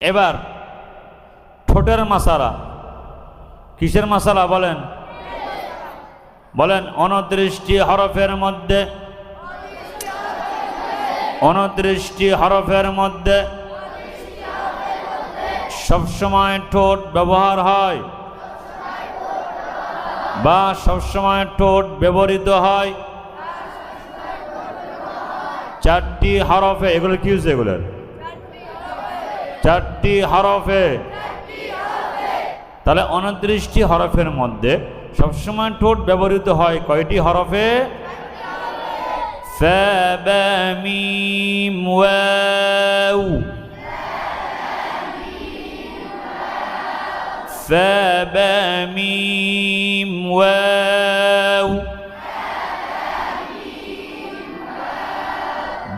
এবার ঠোঁটের মাসালা। কিসের মাসালা বলেন? বলেন, অনদৃষ্টি হরফের মধ্যে। অনদৃষ্টি হরফের মধ্যে। সবসময় ঠোঁট ব্যবহার হয় বা সবসময় ঠোঁট ব্যবহৃত হয়। চারটি হরফে, এগুলো কি হচ্ছে এগুলোর? চারটি হরফে। তাহলে অনদৃষ্টি হরফের মধ্যে সবসময় ঠোঁট ব্যবহৃত হয় কয়টি হরফে?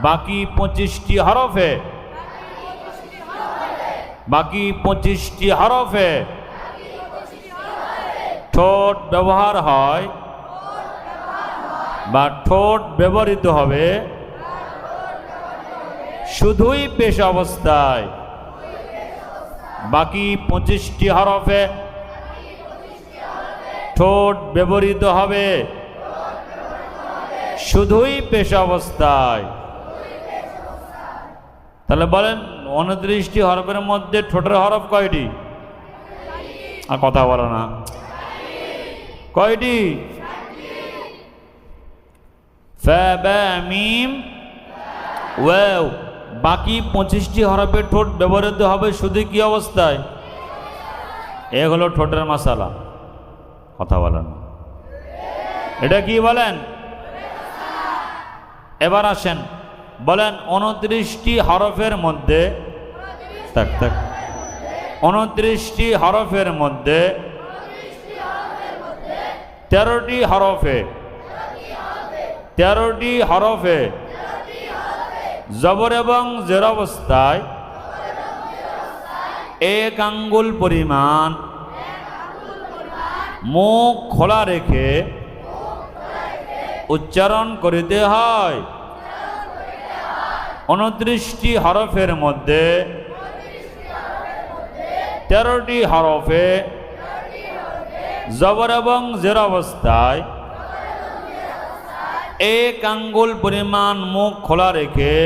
বাকি পঁচিশটি হরফে বাকি পঁচিশটি হরফে ঠোঁট ব্যবহার হয় বা ঠোঁট ব্যবহৃত হবে শুধুই পেশ অবস্থায়। বাকি পঁচিশটি হরফে ঠোঁট ব্যবহৃত হবে শুধুই পেশ অবস্থায়। তাহলে বলেন উনত্রিশটি হরফের মধ্যে ঠোঁটের হরফ কয়টি? আর কথা বলো না। কয়টি? মিম বাকি পঁচিশটি হরফের ঠোঁট ব্যবহৃত হবে, শুধু কি অবস্থায়? এ হলো ঠোঁটের মশালা কথা বলেন এটা কি বলেন? এবার আসেন। বলেন উনত্রিশটি হরফের মধ্যে, থাক থাক, উনত্রিশটি হরফের মধ্যে তেরোটি হরফে তেরোটি হরফে জবর এবং জের অবস্থায় এক আঙ্গুল পরিমাণ মুখ খোলা রেখে উচ্চারণ করিতে হয়। উনত্রিশটি হরফের মধ্যে তেরোটি হরফে জবর এবং জের অবস্থায় এক আঙ্গুল পরিমাণ মুখ খোলা রেখে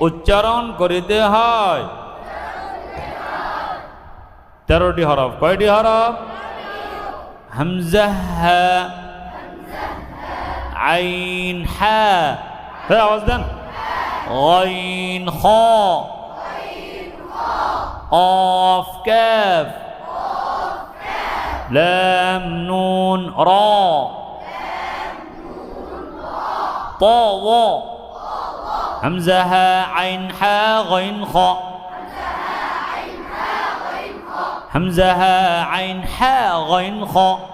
উচ্চারণ করিতে হয়। তেরোটি হরফ, কয়টি হরফ? হামজা عين حاء فيها وزن غين خاء قاف كاف. لام نون را. طا و همزة ها عين حا غين خاء همزة ها عين حا غين خاء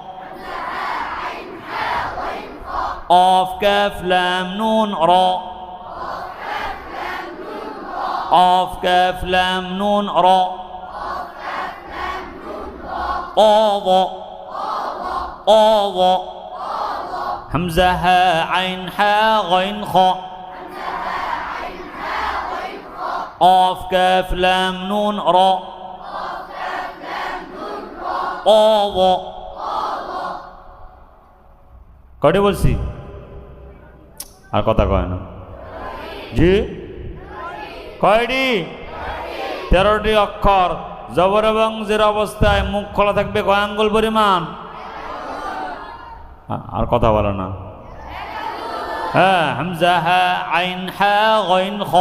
قاف كاف لام نون را قاف كاف لام نون را قاض قاض همزة ها عين حا غين خاء قاف كاف لام نون را قاض কটে বলছি আর কথা কয় না জি কয়টি তেরোটি অক্ষর জবর এবং জের অবস্থায় মুখ খোলা থাকবে কয় আঙ্গুল পরিমাণ আ- আর কথা বলো না হ্যাঁ হামজা হা আইন হা গইন খ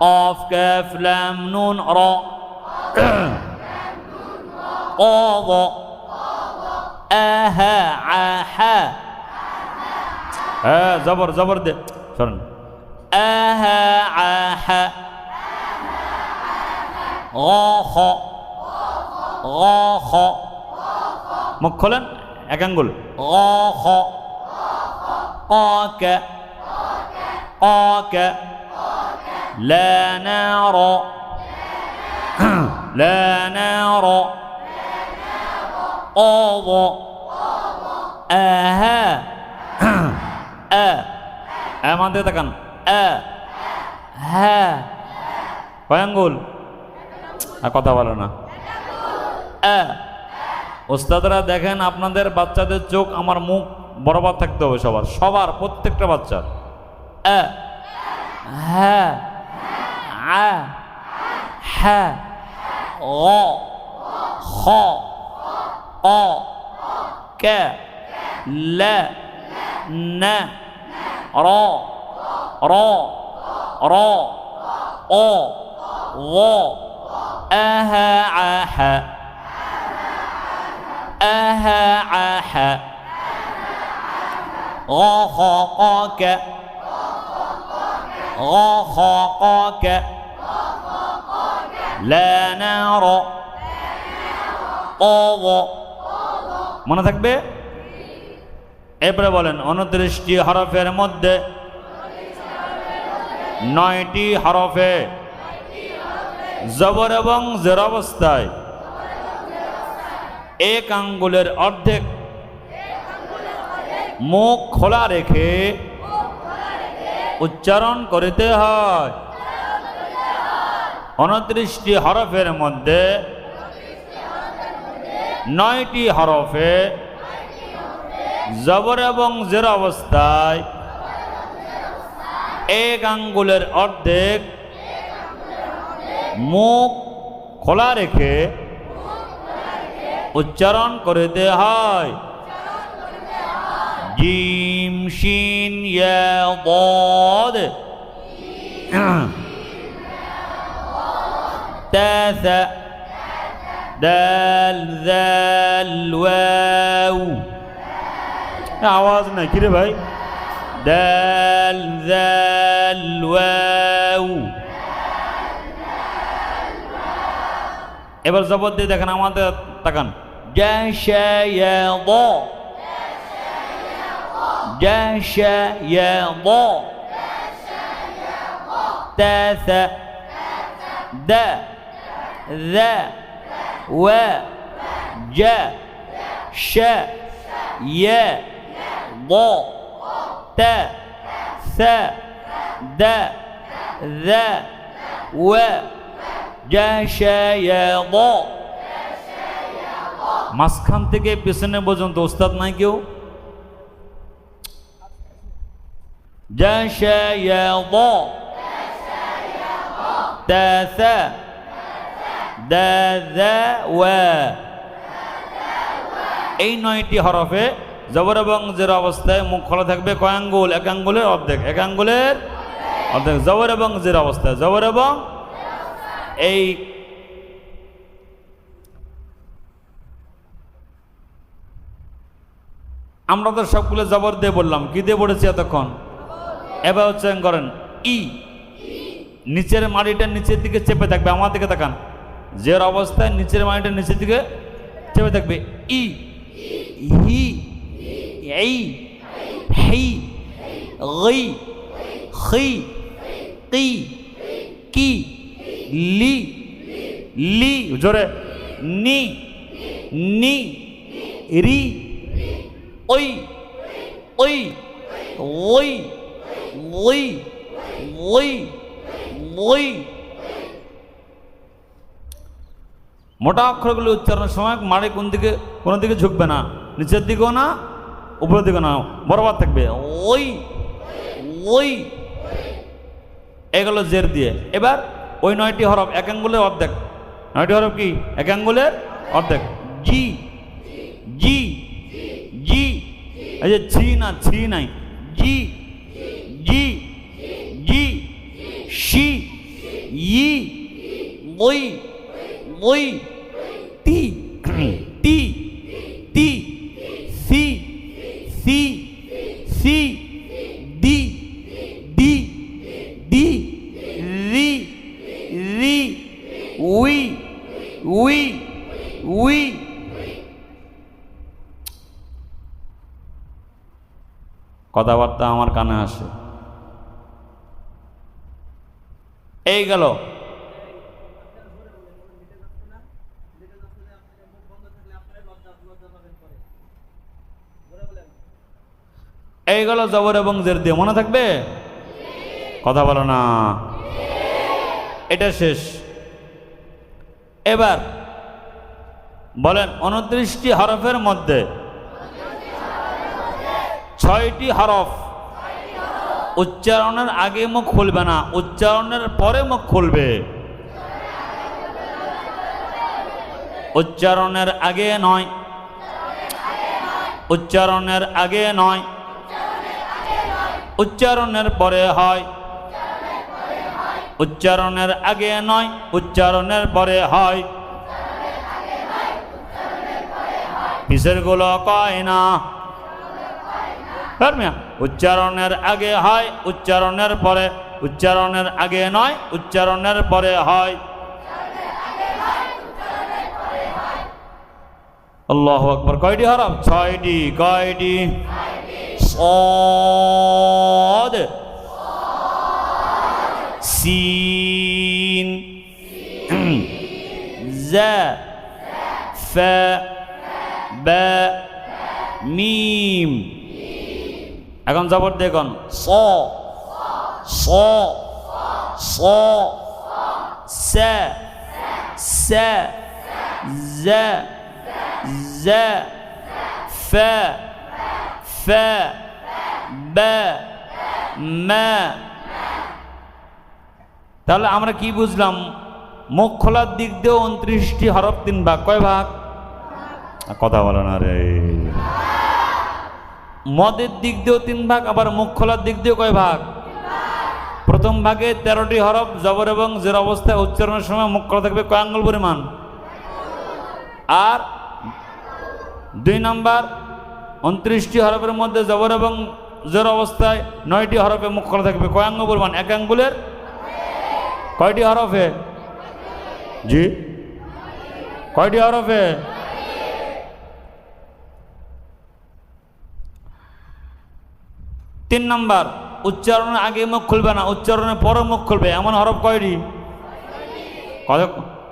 قاف كاف لام نون را قاض آها عاحا হ্যাঁ জবর জবর দে শোনেন আহা আহা খ খ মুখ খোলেন এক আঙ্গুল খ قاك قاك لا نار لا نار قاض آها আ আমাদের দেখান এ। হ্যাঁ। কয় আর কথা বলো না। ওস্তাদরা দেখেন আপনাদের বাচ্চাদের চোখ আমার মুখ বরাবর থাকতে হবে সবার। সবার, প্রত্যেকটা বাচ্চার। হ্যাঁ। হ্যাঁ। ও। খ অ। লে। র র র ও ও أه عه أه عه غخقك غخقك لا نرى طغ মনে থাকবে এরপরে বলেন উনত্রিশটি হরফের মধ্যে নয়টি হরফে জবর এবং জের অবস্থায় এক আঙ্গুলের অর্ধেক মুখ খোলা রেখে উচ্চারণ করিতে হয়। উনত্রিশটি হরফের মধ্যে নয়টি হরফে জবর এবং জের অবস্থায় এক আঙ্গুলের অর্ধেক মুখ খোলা রেখে উচ্চারণ করিতে হয় জিম শিন ইয়া ضاد تاث دال ذال واو আওয়াজ নাই কিরে ভাই দাল দাল ওয়াউ এবার জবর দিয়ে দেখেন আমাদের তাকান জাশায়াদ জাশায়াদ তাস দা ذا و ج ش ي ض ت ث د ذ و জাশায়াদ মাঝখান থেকে পেছনে পর্যন্ত ওস্তাদ নাই কেউ জাশায়াদ তাস দা ওয়া এই নয়টি হরফে জবর এবং জের অবস্থায় মুখ খোলা থাকবে কয় আঙ্গুল? এক আঙ্গুলের অর্ধেক। এক আঙ্গুলের অর্ধেক। জবর এবং জের অবস্থায়। জবর এবং এই আমরা তো সবগুলো জবর দিয়ে বললাম। কি দিয়ে পড়েছি এতক্ষণ? এবার উচ্চারণ করেন ই। নিচের মাটিটা নিচের দিকে চেপে থাকবে। আমার দিকে তাকান। জের অবস্থায় নিচের মাটিটা নিচের দিকে চেপে থাকবে। ই। হি। এই, হেই গই খি কি কি, লি লি জোরে নি নি রি ওই ওই ওই ওই ওই ওই মোটা অক্ষরগুলো উচ্চারণের সময় মাড়ে কোন দিকে, কোনো দিকে ঝুঁকবে না? নিচের দিকেও না উপরের দিকে না বরবাদ থাকবে। ওই ওই এগুলো জের দিয়ে। এবার ওই নয়টি হরফ এক আঙ্গুলের অর্ধেক। নয়টি হরফ কি? এক আঙ্গুলের অর্ধেক। জি জি জি, এই যে ছি না, ছি নাই জি জি জি শি ই ওই ওই T T T C C C D D D রি রি উই উই উই কথাবার্তা আমার কানে আসে। এই গেল। এই গেল জবর এবং জের দিয়ে। মনে থাকবে? কথা বলো না। এটা শেষ। এবার বলেন উনত্রিশটি হরফের মধ্যে ছয়টি হরফ উচ্চারণের আগে মুখ খুলবে না, উচ্চারণের পরে মুখ খুলবে। উচ্চারণের আগে নয়। উচ্চারণের আগে নয়। উচ্চারণের পরে হয়। উচ্চারণের আগে নয়, উচ্চারণের পরে হয়। পিসের কয় না? উচ্চারণের আগে হয়, উচ্চারণের পরে, উচ্চারণের আগে নয়, উচ্চারণের পরে হয়। আল্লাহ আকবর, কয়টি হরফ ছয়টি, কয়টি? সদ। سين زا فا با মিম এখন জবর দেখুন স স স সা সা زا زا فا فا বা মা তাহলে আমরা কি বুঝলাম? মুখ খোলার দিক দিয়ে উনত্রিশটি হরফ তিন ভাগ। কয় ভাগ? কথা বলো না রে। মদের দিক দিয়েও তিন ভাগ আবার মুখ খোলার দিক দিয়েও কয় ভাগ? প্রথম ভাগে তেরোটি হরফ জবর এবং জের অবস্থায় উচ্চারণের সময় মুখ খোলা থাকবে কয় আঙ্গুল পরিমাণ? আর দুই নম্বর উনত্রিশটি হরফের মধ্যে জবর এবং জোর অবস্থায় নয়টি হরফে মুখ খোলা থাকবে কয় আঙ্গ পরিমাণ? এক আঙ্গুলের কয়টি হরফে জি কয়টি হরফে তিন নাম্বার উচ্চারণের আগে মুখ খুলবে না উচ্চারণের পরে মুখ খুলবে এমন হরফ কয়টি কয়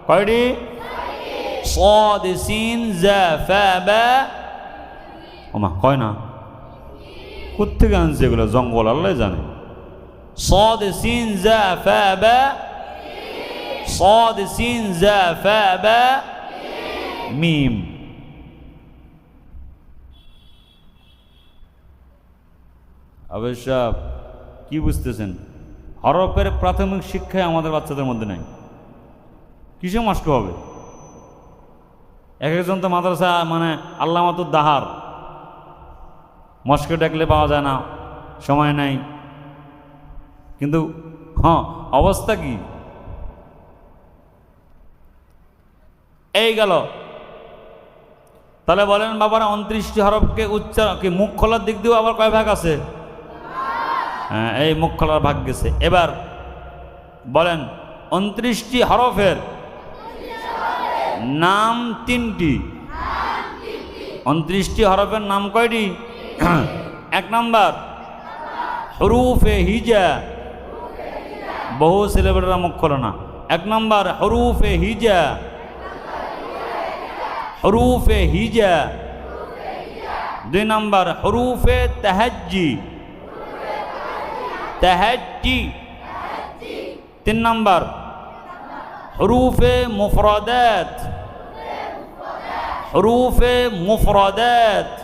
কয়টি صاد سين زا فا با ওমা কয় না কোথেকে আনছে এগুলো জঙ্গল আল্লাহ জানে صاد سين زا فا با صاد سين زا فا با মিম অবশ্য কি বুঝতেছেন হরফের প্রাথমিক শিক্ষায় আমাদের বাচ্চাদের মধ্যে নাই কিসে মাস্ক হবে এক একজন তো মাদ্রাসা মানে আল্লাহ মাতুর দাহার মস্কে ডাকলে পাওয়া যায় না সময় নাই কিন্তু হ্যাঁ অবস্থা কি এই গেল। তাহলে বলেন, বাবারা, উনত্রিশটি হরফকে উচ্চার কি, মুখ খোলার দিক দিয়েও আবার কয় ভাগ আছে? হ্যাঁ এই মুখ খোলার ভাগ গেছে। এবার বলেন, উনত্রিশটি হরফের নাম তিনটি। উনত্রিশটি হরফের নাম কয়টি? এক নাম্বার, হরুফে হিজা। বহু ছেলেবেলেরা মুখ খোলে না। এক নাম্বার, হরুফে হিজা। হরুফে হিজা দুই নাম্বার হরুফে তেহাজ্জি তেহাজ্জি তিন নাম্বার حروف مفردات حروف مفردات